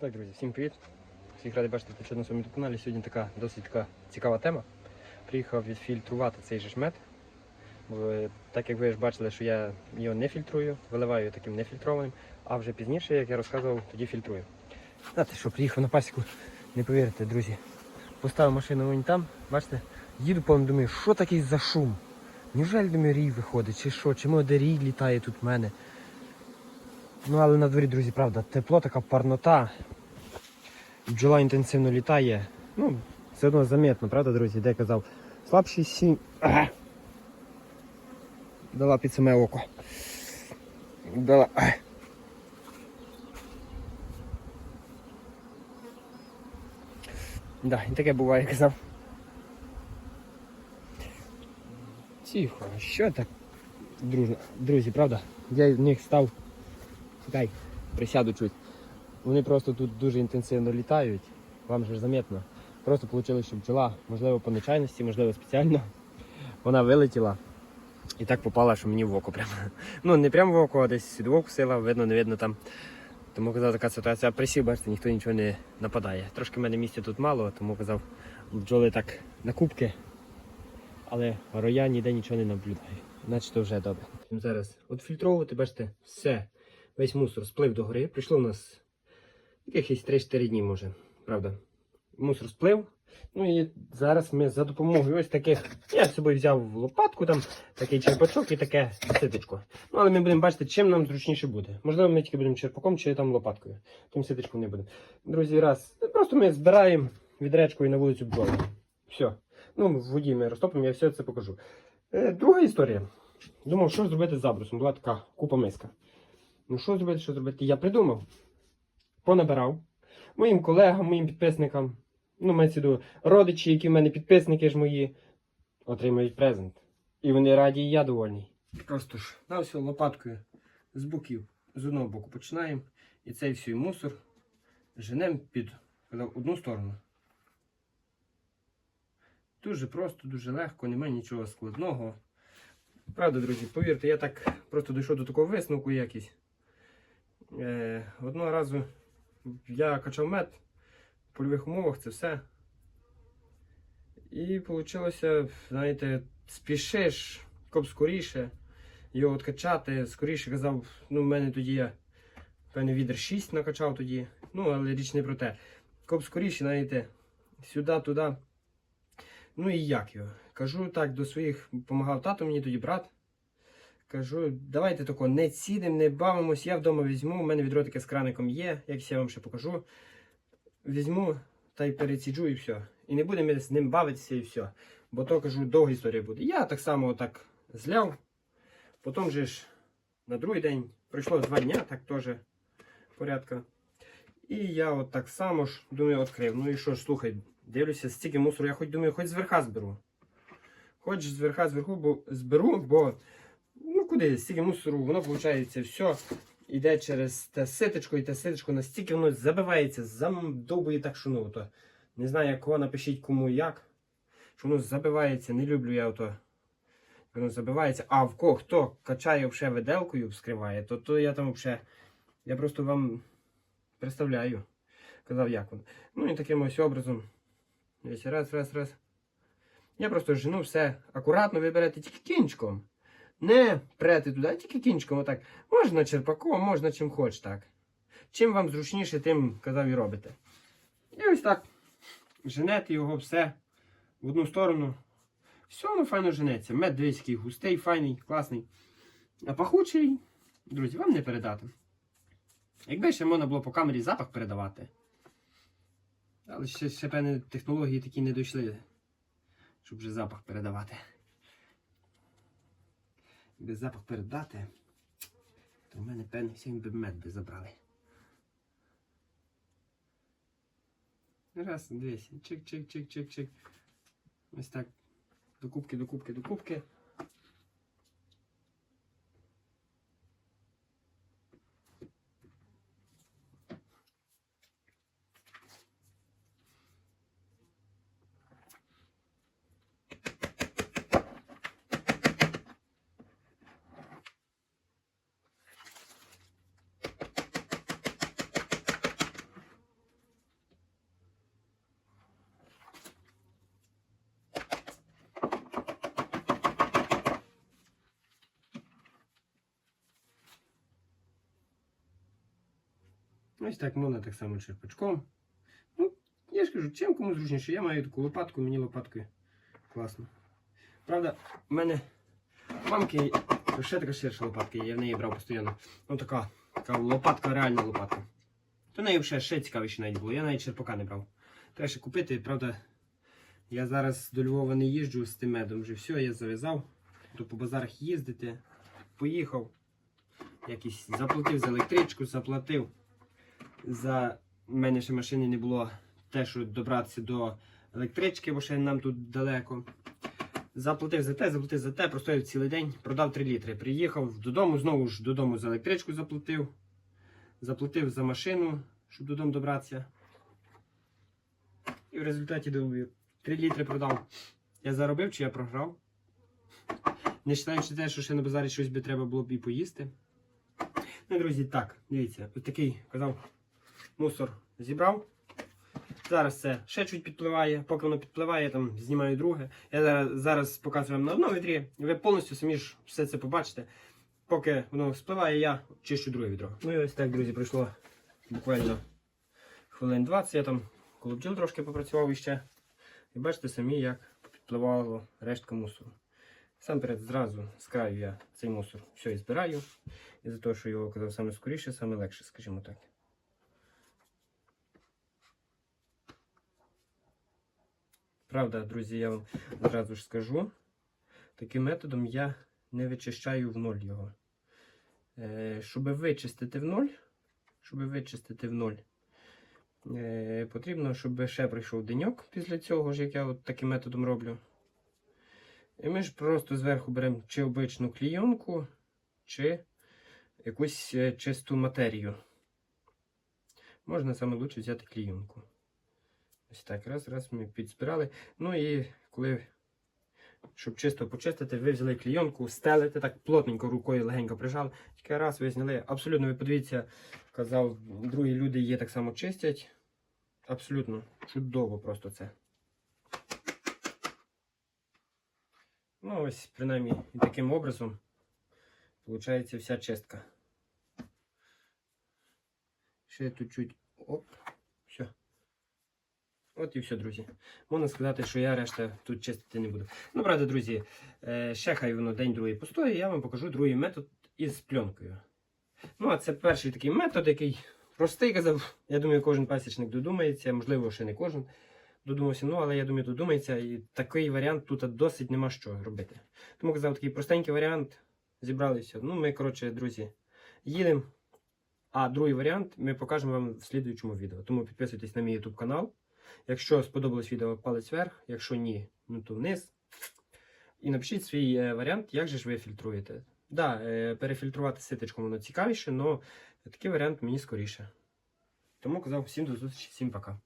Так, друзі, всім привіт. Всіх радий бачити тут на своєму каналі. Сьогодні така досить така цікава тема. Приїхав відфільтрувати цей же ж мед. Е, так як ви ж бачили, що я його не фільтрую, виливаю таким нефільтрованим, а вже пізніше, як я розказував, тоді фільтрую. Знаєте, що приїхав на пасіку, не повірите, друзі. Поставив машину вон там, бачите, їду повно думаю, що такий за шум? Неужели думаю, рій виходить, чи що, чи може рій літає тут в мене? Ну але на дворі, друзі, правда, тепло, така парнота. Бджола інтенсивно літає. Ну, все одно заметно, правда, друзі, де я казав. Слабший сім. Ага. Дала під саме око. Дала. Да, і таке буває, казав. Тихо, що так дружно, друзі, правда? Я в них став. Чекай, присяду чуть. Вони просто тут дуже інтенсивно літають. Вам же заметно. Просто вийшло, що бджола, можливо, по нечайності, можливо, спеціально. Вона вилетіла і так попала, що мені в око прямо. Ну, не прямо в око, а десь в око сила, видно, не видно там. Тому казав, така ситуація. Присів, бачите, ніхто нічого не нападає. Трошки в мене місця тут мало, тому казав, бджоли так на кубки. Але роя ніде нічого не наблюдаю. Значить, то вже добре. Зараз от фільтровувати, бачите, все. Весь мусор сплив до гори. Прийшло у нас якихось 3-4 дні, може. Правда. Мусор сплив. Ну і зараз ми за допомогою ось таких. Я з собою взяв лопатку, там такий черпачок і таке ситочко. Ну, але ми будемо бачити, чим нам зручніше буде. Можливо, ми тільки будемо черпаком чи там лопаткою. Тим ситочком не будемо. Друзі, раз. Просто ми збираємо відречкою на вулицю бджоли. Все. Ну, в воді ми розтопимо, я все це покажу. Е, друга історія. Думав, що зробити з забрусом. Була така купа миска. Ну що зробити, що зробити? Я придумав. Понабирав моїм колегам, моїм підписникам, ну, мається родичі, які в мене підписники ж мої, отримають презент. І вони раді, і я довольний. Просто ж на ось лопаткою з боків, з одного боку починаємо. І цей всій мусор женемо під одну сторону. Дуже просто, дуже легко, немає нічого складного. Правда, друзі, повірте, я так просто дійшов до такого висновку якийсь. Е, одного разу я качав мед в польових умовах, це все. І вийшло, знаєте, спішиш, коп скоріше його откачати. Скоріше казав, ну в мене тоді я певний відер 6 накачав тоді. Ну, але річ не про те. Коп скоріше, знаєте, сюди, туди. Ну і як його? Кажу так до своїх, допомагав тато мені тоді брат. Кажу, давайте тако, не цідемо, не бавимось, я вдома візьму, у мене відро таке з краником є, як я вам ще покажу. Візьму та й переціджу і все. І не будемо з ним бавитися і все. Бо то кажу, довга історія буде. Я так само так зляв. Потім же ж на другий день пройшло два дня, так теж порядка. І я от так само ж думаю, відкрив. Ну і що ж, слухай, дивлюся, стільки мусору, я хоч думаю, хоч зверха зберу. Хоч зверха зверху бо, зберу, бо куди, стільки мусору, воно виходить все. Іде через те ситочко, і те ситочко настільки воно забивається, замдовбує так, що ну то. Не знаю, кого напишіть кому як. Що воно забивається, не люблю я ото. Воно забивається. А в кого хто качає вже виделкою, вскриває, то, то я там вже. Я просто вам представляю. Казав, як воно. Ну і таким ось образом. Ось раз, раз, раз. Я просто жену все акуратно ви тільки кінчиком. Не прете туди, а тільки кінчиком. Отак. Можна черпаком, можна чим хоч так. Чим вам зручніше, тим казав і робите. І ось так. Женете його все в одну сторону. Все воно файно женеться. Мед який густий, файний, класний. А пахучий, друзі, вам не передати. Якби ще можна було по камері запах передавати. Але ще, ще певні технології такі не дійшли, щоб вже запах передавати. Якби запах передати, то в мене певний всім би мед би забрали. Раз, дивись, чик-чик-чик-чик-чик. Ось так. До кубки, до кубки, до кубки. Ось так можна так само черпачком. Ну, я ж кажу, чим кому зручніше. Я маю таку лопатку, мені лопаткою класно. Правда, в мене мамки ще така ширша лопатка, я в неї брав постійно. Ну така, така лопатка, реальна лопатка. То неї ще, ще цікавіше навіть було. Я навіть черпака не брав. Треба ще купити, правда. Я зараз до Львова не їжджу з тим медом. Вже все, я зав'язав. То по базарах їздити. Поїхав. Якийсь заплатив за електричку, заплатив. За мене ще машини не було те, що добратися до електрички, бо ще нам тут далеко. Заплатив за те, заплатив за те, простояв цілий день, продав 3 літри. Приїхав додому, знову ж додому за електричку заплатив. Заплатив за машину, щоб додому добратися. І в результаті думаю, 3 літри продав. Я заробив чи я програв? Не вважаючи те, що ще на базарі щось би треба було б і поїсти. Ну, друзі, так, дивіться, ось такий казав мусор зібрав. Зараз це ще чуть підпливає. Поки воно підпливає, я там знімаю друге. Я зараз, зараз показую вам на одному відрі. Ви повністю самі ж все це побачите. Поки воно спливає, я чищу друге відро. Ну і ось так, друзі, пройшло буквально хвилин 20. Я там коло бджіл трошки попрацював іще. І бачите самі, як підпливало рештка мусору. Сам перед зразу з краю я цей мусор все і збираю. І за те, що його казав саме скоріше, саме легше, скажімо так. Правда, друзі, я вам одразу ж скажу. Таким методом я не вичищаю в ноль його. Е, щоб вичистити в ноль, щоб вичистити в ноль, е, потрібно, щоб ще пройшов деньок після цього, ж як я от таким методом роблю. І ми ж просто зверху беремо чи обичну клійонку, чи якусь е, чисту матерію. Можна саме лучше взяти клійонку. Ось так, раз, раз ми підзбирали. Ну і коли, щоб чисто почистити, ви взяли клійонку, стелите так плотненько рукою легенько прижали. Тільки раз ви зняли. Абсолютно, ви подивіться, казав, другі люди є так само чистять. Абсолютно чудово просто це. Ну, ось, принаймні, і таким образом виходить вся чистка. Ще тут чуть. Оп. От і все, друзі. Можна сказати, що я решта тут чистити не буду. Ну, правда, друзі, е, ще хай воно день другий постоїть, я вам покажу другий метод із пленкою. Ну, а це перший такий метод, який простий казав. Я думаю, кожен пасічник додумається, можливо, ще не кожен додумався, ну, але я думаю, додумається, і такий варіант тут досить нема що робити. Тому казав, такий простенький варіант. Зібралися. Ну, ми, коротше, друзі, їдемо. А другий варіант ми покажемо вам в слідуючому відео. Тому підписуйтесь на мій YouTube канал. Якщо сподобалось відео, палець вверх, якщо ні, ну то вниз. І напишіть свій е, варіант, як же ж ви фільтруєте. Так, да, е, перефільтрувати ситочком воно цікавіше, але такий варіант мені скоріше. Тому казав всім до зустрічі, всім пока.